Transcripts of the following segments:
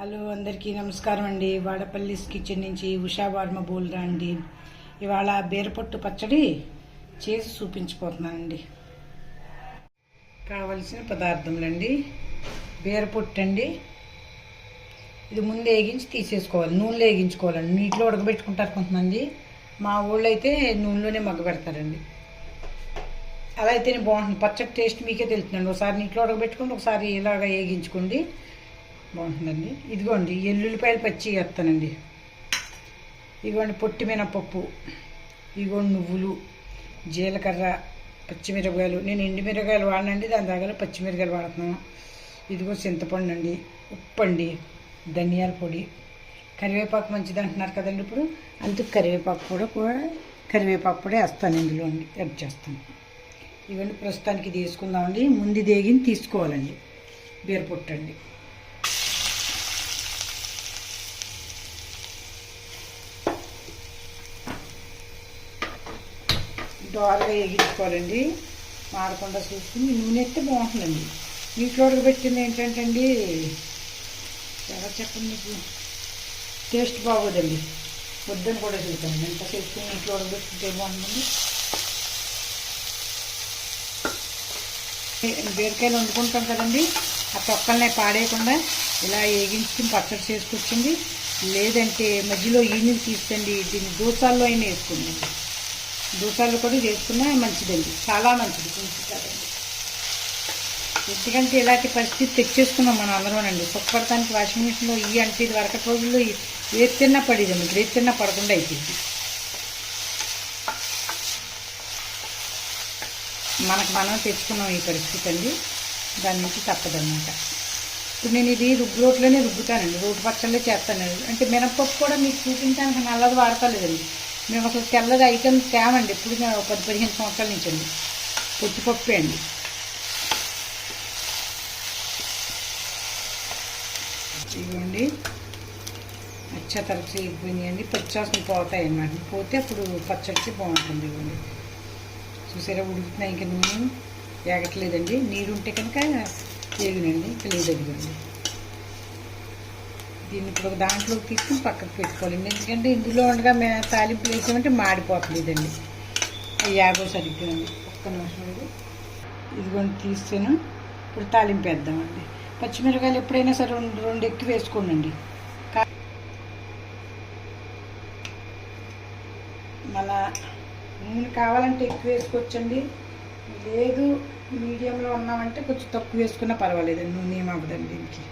Hello అందరికీ నమస్కారం అండి. వాడపల్లిస్ కిచెన్ నుంచి ఉషా వర్మ బోల్రా అండి. ఇవాళ బీరపొట్టు పచ్చడి చేసి చూపించిపోతున్నానండి. కావలసిన పదార్థములండి. బీరపొట్టు అండి. ఇది ముందు వేగించి తీసేసుకోవాలి. నూనెలో వేగించుకోవాలండి. నీటిలో ఉడకబెట్టుకుంటారు కొంతమంది. మా ఊళ్ళో అయితే నూనెలోనే మగ్గ పెడతారండి. అలా అయితేనే బాగుంటుంది. పచ్చడి టేస్ట్ మీకే తెలుస్తుందండి. ఒకసారి నీటిలో ఉడకబెట్టుకోండి ఒకసారి ఇలాగ వేగించుకోండి. బాగుంటుందండి ఇదిగోండి ఎల్లుల్లిపాయలు పచ్చి వేస్తానండి ఇదిగోండి పొట్టి మినపప్పు ఇదిగోండి నువ్వులు జీలకర్ర పచ్చిమిరపకాయలు. నేను ఎండు మిరపకాయలు వాడనండి దాని దగ్గర పచ్చిమిరపకాయలు వాడుతున్నాను. ఇదిగో చింతపండు అండి ఉప్పు అండి ధనియాల పొడి. కరివేపాకు మంచిది అంటున్నారు కదండి ఇప్పుడు. అందుకు కరివేపాకు కూడా కూడా కరివేపాకు కూడా వేస్తాను ఇందులో అండి యాడ్ చేస్తాను. ఇవన్నీ ప్రస్తుతానికి తీసుకుందామండి ముందు దేగిని తీసుకోవాలండి. బీరపొట్టండి. దోరగా వేగించుకోవాలండి మాడకుండా చూసుకుని నూనె ఎత్తే బాగుంటుందండి. నీటిలో ఉడకబెట్టింది ఏంటంటే అండి ఎలా చెప్పండి మీకు? టేస్ట్ బాగోదండి. వద్దని కూడా చెబుతాను ఎంత చేసుకుని నీటిలో ఉడకబెట్టుకుంటే బాగుంటుంది. బీరకాయలు వండుకుంటాం కదండి. ఆ తొక్కల్ని పాడేయకుండా ఇలా వేగించుకుని పచ్చడి చేసుకొచ్చింది. లేదంటే మధ్యలో ఈనీళ్ళు తీస్తండి. దీన్ని దోసాల్లో అయినా వేసుకుందండి దూసాలు కూడా చేసుకున్నా మంచిదండి. చాలా మంచిది ఎందుకంటే ఇలాంటి పరిస్థితి తెచ్చేసుకున్నాం మనం అందరూనండి సుఖపడటానికి వాషింగ్ మిషన్లో ఇవి అంటే ఇది వరకటి రోజుల్లో ఏది తిన్నా పడేదండి ఇప్పుడు ఏది తిన్నా పడకుండా అయిపోయింది. మనకు మనం తెచ్చుకున్నాం ఈ పరిస్థితి అండి. దాని నుంచి తప్పదన్నమాట. ఇప్పుడు నేను ఇది రుబ్బు రోట్లోనే రుబ్బుతానండి. రోడ్డు పచ్చళ్ళే చేస్తానండి అంటే మినపప్పు కూడా మీకు చూపించడానికి నల్లది వాడతలేదండి. మేము అసలు తెల్లది ఐటమ్ తేమండి ఇప్పుడు మేము పది పదిహేను సంవత్సరాల నుంచి అండి. పొట్టిపప్పే అండి. ఇవ్వండి అచ్చ తరచు ఇవ్వండి పచ్చాసన పోతాయి అన్నమాట పోతే అప్పుడు పచ్చడికి బాగుంటుంది ఇవ్వండి చూసారా ఉడుకుతున్నాయి ఇంకా నూనె. ఏగట్లేదండి. నీరు ఉంటే కనుక వేగునండి. ఇంకా లేదు దీన్ని ఇప్పుడు ఒక దాంట్లోకి తీసుకుని పక్కకు పెట్టుకోవాలి. ఎందుకంటే ఇందులో ఉండగా మేము తాలింపులు వేసామంటే మాడిపోతుంది యాగో సరిగ్గా ఒక్క నిమిషం ఇది ఇదిగోండి తీస్తాను. ఇప్పుడు తాలింపు వేద్దామండి. పచ్చిమిరకాయలు ఎప్పుడైనా సరే రెండు రెండు ఎక్కువ వేసుకోండి మన నూనె కావాలంటే ఎక్కువ వేసుకోవచ్చండి. లేదు మీడియంలో ఉన్నామంటే కొంచెం తక్కువ వేసుకున్నా పర్వాలేదండి నూనె ఏమవ్వదండి దీనికి.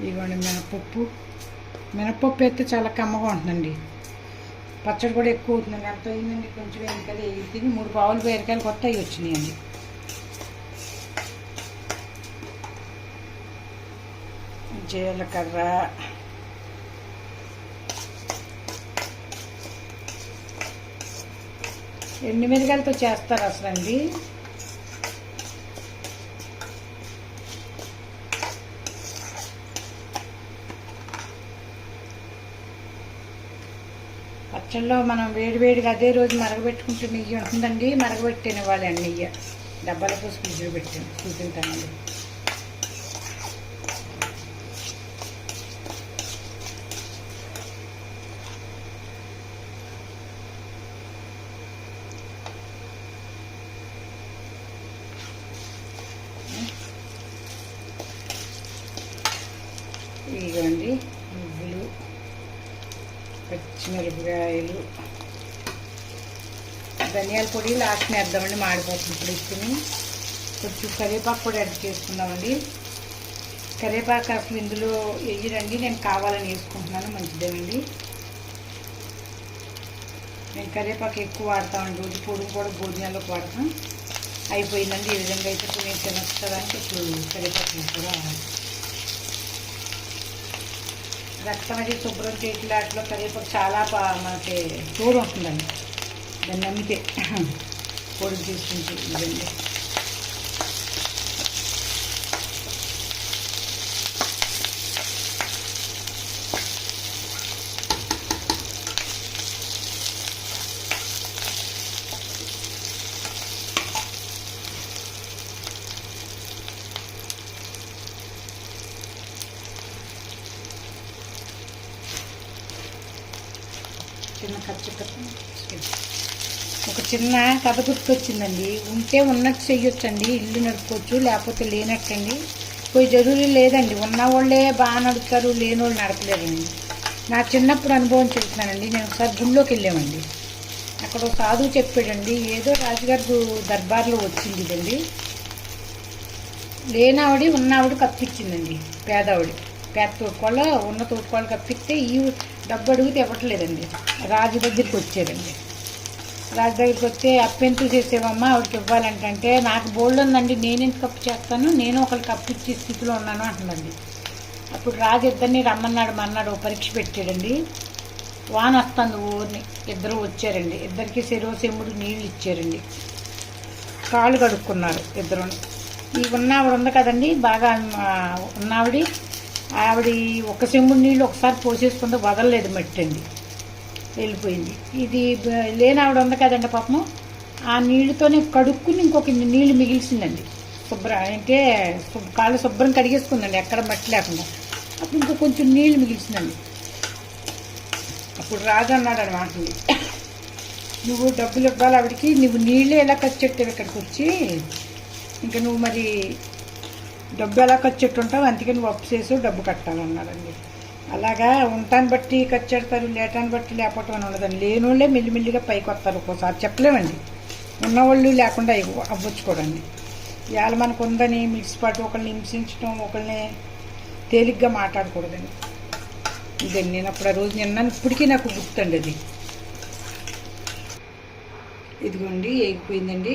ఇదిగోండి మినపప్పు. మినపప్పు అయితే చాలా కమ్మగా ఉంటుందండి. పచ్చడి కూడా ఎక్కువ అవుతుందండి. ఎంత అయిందండి కొంచెం ఎన్నికలు తిని మూడు పావులు బీరకాయలు కొత్త అవి వచ్చినాయండి. జీలకర్ర. ఎండు మిరగాయలతో చేస్తారు అసలు అండి పచ్చళ్ళలో మనం వేడివేడిగా అదే రోజు మరగబెట్టుకుంటే నెయ్యి ఉంటుందండి. మరగబెట్టిన వాళ్ళండి నెయ్యి. డబ్బాల పోసి ఫ్రిడ్జ్లో పెట్టాను చూపించానండి ఇదిగోండి. మిరపకాయలు ధనియాల పొడి లాస్ట్ వేద్దామండి మాడిపోతుంది. ఇప్పుడు ఇచ్చుకుని కొంచెం కరివేపాకు కూడా యాడ్ చేసుకుందామండి. కరివేపాకు అసలు ఇందులో వేయరండి నేను కావాలని వేసుకుంటున్నాను మంచిదేనండి. నేను కరివేపాకు ఎక్కువ వాడతామండి రోజు పొడుగు కూడా భోజనాల్లోకి వాడతాం. అయిపోయిందండి ఈ విధంగా అయితే కొన్ని తినొచ్చడానికి ఇప్పుడు కరివేపాకు కూడా రక్తం అది శుభ్రం చేయట్లే అట్లా కరివేపాకు చాలా మనకి తోడు ఉంటుందండి దాన్ని నమ్మితే పొడి తీసుకుంటే ఇదండి ఒక చిన్న కథ గుర్తొచ్చిందండి. ఉంటే ఉన్నట్టు చెయ్యొచ్చండి. ఇల్లు నడుపుకోవచ్చు లేకపోతే లేనట్టండి. పోయి జరూరీ లేదండి. ఉన్న వాళ్ళే బాగా నడుపుతారు లేని వాళ్ళు నడపలేరండి. నా చిన్నప్పుడు అనుభవం చెప్తున్నానండి. నేను ఒకసారి గుళ్ళోకి వెళ్ళామండి. అక్కడ ఒక సాధువు చెప్పాడండి. ఏదో రాజుగారు దర్బార్లో వచ్చింది ఇదండి. లేనావిడి ఉన్నావిడ కప్పించిందండి పేదావిడి. పేద తోడుకోళ్ళ ఉన్న తోడుకోళ్ళు కప్పిస్తే ఈ డబ్బు అడిగితే ఇవ్వట్లేదండి. రాజు దగ్గరికి వచ్చేదండి. రాజు దగ్గరికి వస్తే అప్పెంతు చేసేవమ్మా? ఆవిడకి ఇవ్వాలంటే నాకు బోల్డ్ ఉందండి నేను ఎందుకు కప్పు చేస్తాను? నేను ఒకరికి అప్పు ఇచ్చే స్థితిలో ఉన్నాను అంటుందండి. అప్పుడు రాజు ఇద్దరిని రమ్మన్నాడు మన్నాడు పరీక్ష పెట్టాడండి. వాన వస్తుంది ఊరిని. ఇద్దరు వచ్చారండి. ఇద్దరికి చెరువు సెమ్ముడు నీళ్ళు ఇచ్చారండి. కాళ్ళు కడుక్కున్నారు ఇద్దరు ఈ ఉన్నావిడ ఉంది కదండి బాగా ఉన్నావిడి ఆవిడ ఒక చెంబుడు నీళ్ళు ఒకసారి పోసేసుకుంటే వదలలేదు మట్టి అండి వెళ్ళిపోయింది. ఇది లేని ఆవిడ ఉంది కదండి పాపం ఆ నీళ్ళతోనే కడుక్కుని ఇంకొక నీళ్ళు మిగిల్చిందండి శుభ్ర అంటే కాళ్ళు శుభ్రం కడిగేసుకుందండి ఎక్కడ మట్టి లేకుండా. అప్పుడు ఇంకా కొంచెం నీళ్ళు మిగిల్చిందండి అప్పుడు రాజు అన్నాడు అనమాట నువ్వు డబ్బులు ఇవ్వాలి ఆవిడకి నువ్వు నీళ్ళే ఎలా ఖర్చు పెట్టావు ఇక్కడికి వచ్చి? ఇంకా నువ్వు మరి డబ్బు ఎలా ఖర్చు పెట్టుంటావు అందుకని నువ్వు చేసి డబ్బు కట్టాలన్నాడండి అలాగా ఉంటాన్ని బట్టి ఖర్చు పెడతారు లేటాన్ని బట్టి లేకపోవటం అని ఉండదండి. లేనోళ్ళే మెల్లిమెల్లిగా పైకి వస్తారు ఒక్కోసారి. చెప్పలేమండి. ఉన్నవాళ్ళు లేకుండా అవ్వచ్చుకోడండి ఇవాళ మనకు ఉందని మిడిసిపాటు ఒకళ్ళని హింసించడం ఒకళ్ళని తేలిగ్గా మాట్లాడకూడదండి. ఇదండి నేను అప్పుడు ఆ రోజు నిన్న ఇప్పటికీ నాకు గుర్తండి అది. ఇదిగోండి ఏగిపోయిందండి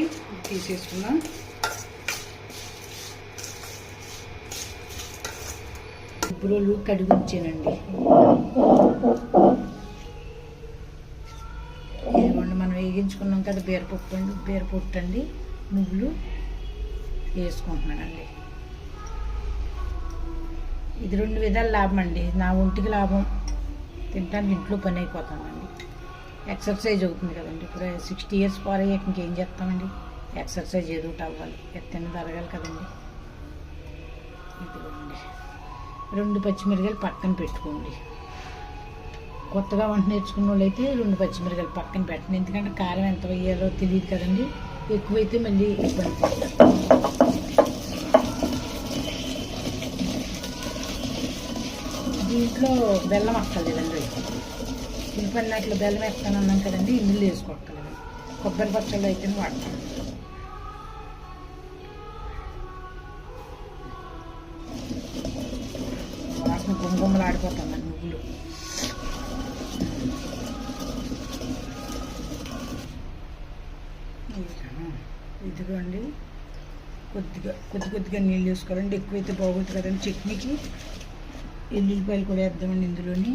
తీసేసుకుందాం ఉప్పురోలు కడిగించానండి ఇదిగోండి మనం వేగించుకున్నాం కదా బీరపప్పు అండి బీరపొట్టు అండి నువ్వులు వేసుకుంటున్నానండి. ఇది రెండు విధాల లాభం అండి. నా ఒంటికి లాభం తింటాను ఇంట్లో పని అయిపోతామండి ఎక్సర్సైజ్ అవుతుంది కదండి. ఇప్పుడు సిక్స్టీ ఇయర్స్ పోరయ్యాక ఇంకేం చేస్తామండి? ఎక్సర్సైజ్ ఏదో ఒకటి అవ్వాలి. ఎత్తని తరగాలి కదండి. ఇదిగోండి. రెండు పచ్చిమిరకాయలు పక్కన పెట్టుకోండి. కొత్తగా వంట నేర్చుకున్న వాళ్ళు అయితే రెండు పచ్చిమిరకాయలు పక్కన పెట్టండి. ఎందుకంటే కారం ఎంత వేయాలో తెలియదు కదండి. ఎక్కువైతే మళ్ళీ ఇబ్బంది పడతారు దీంట్లో బెల్లం అక్కర్లేదండి ఉల్లిపన్నట్లు బెల్లం వేస్తాను అన్నాం కదండి ఇందులో వేసుకోక్కర్లేదు కొబ్బరి పచ్చళ్ళు అయితే వాడతాను గుమ్మగుమ్మలు ఆడిపోతామండి నువ్వులు. ఇదిగోండి. కొద్దిగా కొద్ది కొద్దిగా నీళ్ళు వేసుకోవాలండి. ఎక్కువైతే బాగుంటుంది కదండి చట్నీకి. ఎల్లుల్లిపాయలు కూడా వేద్దామండి ఇందులోని.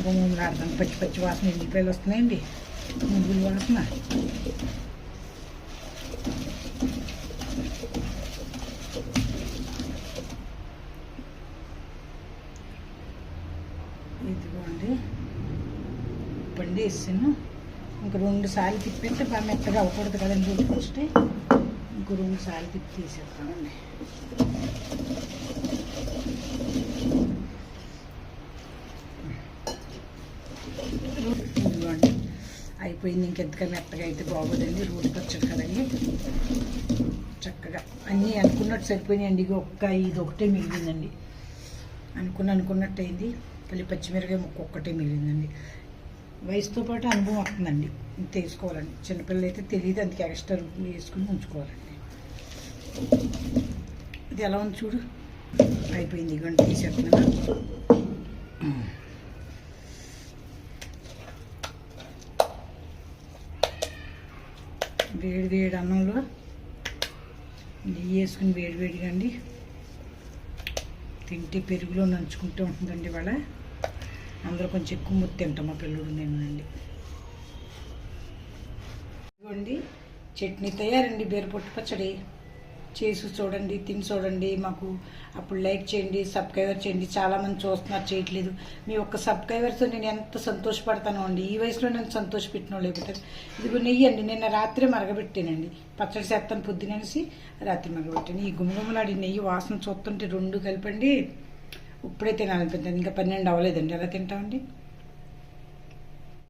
గుమ్మలు ఆడదాం పచ్చి పచ్చి వాసన ఎల్లిపాయలు వస్తున్నాయండి. నువ్వులు వాసన. ఇదిగోండి. పండి వేసాను. ఇంక రెండు సార్లు తిప్పింటే బాగా మెత్తగా అవ్వకూడదు కదండి. ఫస్ట్ ఇంకో రెండు సార్లు తిప్పి తీసేస్తామండి ఇదిగోండి. అయిపోయింది. ఇంకెంతగా మెత్తగా అయితే బాగోదండి. రోడ్డు పచ్చడి కదండి. చక్కగా. అన్నీ అనుకున్నట్టు సరిపోయినాయండి. ఇక ఒక్క ఇది ఒకటే మిగిలిందండి. అనుకున్న అనుకున్నట్టు అయింది. మళ్ళీ పచ్చిమిరకాయ ముక్క ఒక్కటే మిగిలిందండి. వయసుతో పాటు అనుభవం వస్తుందండి. ఇంత వేసుకోవాలండి చిన్నపిల్లలు అయితే తెలియదు అందుకే ఎక్స్ట్రా వేసుకుని ఉంచుకోవాలండి. ఇది ఎలా ఉంది చూడు. అయిపోయింది. గంట తీసేస్తున్నా వేడి వేడి అన్నంలో నెయ్యి వేసుకుని వేడి వేడిగా అండి. తింటే పెరుగులో నంచుకుంటూ ఉంటుందండి వాళ్ళ అందరూ కొంచెం ఎక్కువ ముద్ద తింటాం మా పిల్లడు నేనండి ఇదిగోండి చట్నీ తయారండి బీరపొట్టు పచ్చడి. చేసి చూడండి తిని చూడండి మాకు అప్పుడు లైక్ చేయండి సబ్స్క్రైబర్ చేయండి. చాలామంది చూస్తున్నారు చేయట్లేదు. మీ ఒక్క సబ్స్క్రైబర్తో నేను ఎంత సంతోషపడతాను అండి. ఈ వయసులో నేను సంతోషపెట్టిన లేకపోతే ఇదిగో నెయ్యి అండి. నిన్న రాత్రి మరగబెట్టానండి. పచ్చడి చేస్తాను పొద్దునేసి రాత్రి మరగబెట్టాను. ఈ గుమగుమలాడి నెయ్యి వాసన చూస్తుంటే రెండు కలిపండి. ఇప్పుడే తినాలనిపిస్తుంది ఇంకా పన్నెండు అవ్వలేదండి. ఎలా తింటామండి?